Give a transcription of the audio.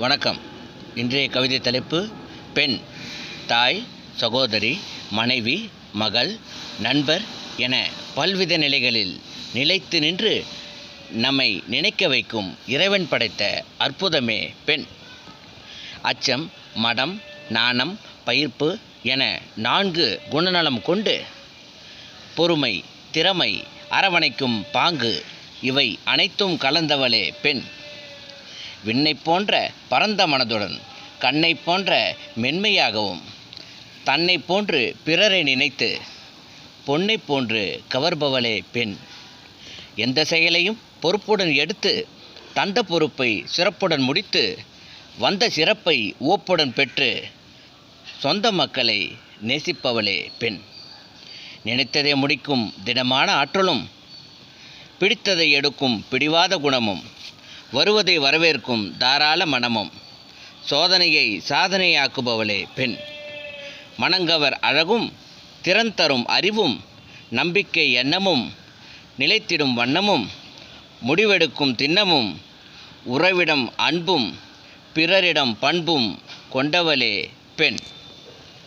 வணக்கம். இன்றைய கவிதை தலைப்பு பெண் தாய் சகோதரி மனைவி மகள் நண்பர் என பல்வித நிலைகளில் நிலைத்து நின்று நம்மை நினைக்க வைக்கும் இறைவன் படைத்த அற்புதமே பெண். அச்சம் மடம் நாணம் பயிர்ப்பு என நான்கு குணநலம் கொண்டு பொறுமை திறமை அரவணைக்கும் பாங்கு இவை அனைத்தும் கலந்தவளே பெண். விண்ணை போன்ற பரந்த மனதுடன் கண்ணைப் போன்ற மென்மையாகவும் தன்னைப் போன்று பிறரை நினைத்து பொன்னைப் போன்று கவர்பவளே பெண். எந்த செயலையும் பொறுப்புடன் எடுத்து தந்த பொறுப்பை சிறப்புடன் முடித்து வந்த சிறப்பை ஓப்புடன் பெற்று சொந்த மக்களை நேசிப்பவளே பெண். நினைத்ததை முடிக்கும் திடமான ஆற்றலும் பிடித்ததை எடுக்கும் பிடிவாத குணமும் வருவதை வரவேற்கும் தாராள மனமும். சோதனையை சாதனையாக்குபவளே பெண். மணங்கவர் அழகும் திறந்தரும் அறிவும் நம்பிக்கை எண்ணமும் நிலைத்திடும் வண்ணமும் முடிவெடுக்கும் திண்ணமும் உறவிடம் அன்பும் பிறரிடம் பண்பும் கொண்டவளே பெண்.